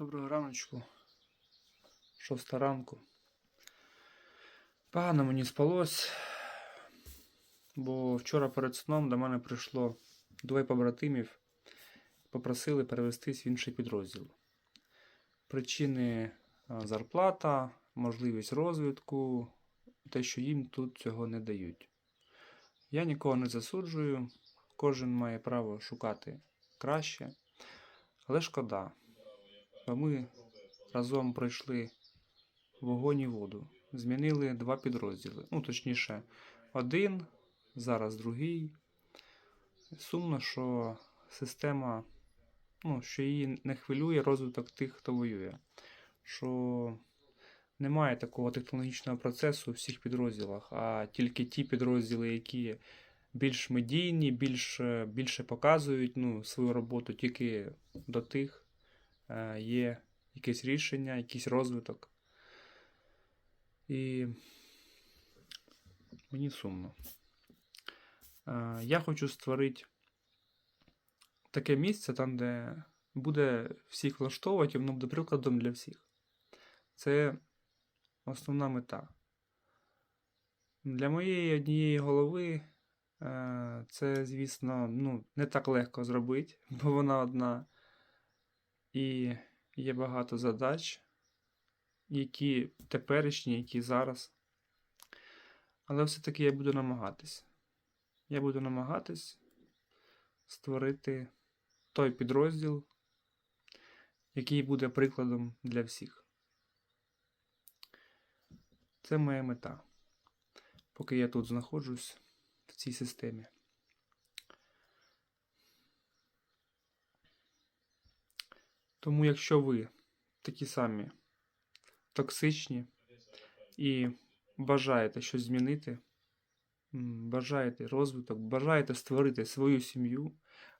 Доброго раночку. Шоста ранку. Погано мені спалось, бо вчора перед сном до мене прийшло двоє побратимів, попросили перевестись в інший підрозділ. Причини зарплата, можливість розвитку, те, що їм тут цього не дають. Я нікого не засуджую, кожен має право шукати краще, але шкода. Бо ми разом пройшли вогонь і воду. Змінили два підрозділи. Ну, точніше, один, зараз другий. Сумно, що система, ну, що її не хвилює розвиток тих, хто воює. Що немає такого технологічного процесу у всіх підрозділах, а тільки ті підрозділи, які більш медійні, більш, більше показують ну, свою роботу, тільки до тих є якесь рішення, якийсь розвиток. І мені сумно. Е, Я хочу створити таке місце, там, де буде всіх влаштовувати, і воно буде прикладом для всіх. Це основна мета. Для моєї однієї голови е, це, звісно, ну, не так легко зробити, бо вона одна. І є багато задач, які теперішні, які зараз. Але все-таки я буду намагатись. Я буду намагатись створити той підрозділ, який буде прикладом для всіх. Це моя мета. Поки я тут знаходжусь в цій системі. Тому, якщо ви такі самі токсичні і бажаєте щось змінити, бажаєте розвиток, бажаєте створити свою сім'ю,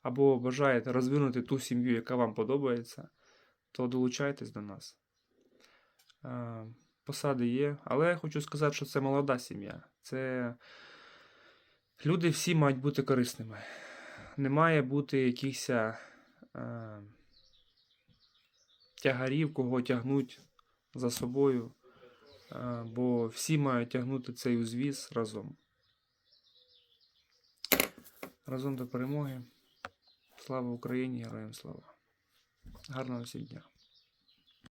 або бажаєте розвинути ту сім'ю, яка вам подобається, то долучайтесь до нас. Е, Посади є, але я хочу сказати, що це молода сім'я. Це люди всі мають бути корисними. Не має бути якихось е, тягарів, кого тягнуть за собою, е, бо всі мають тягнути цей узвіз разом. Разом до перемоги. Слава Україні, героям слава. Гарного всім дня.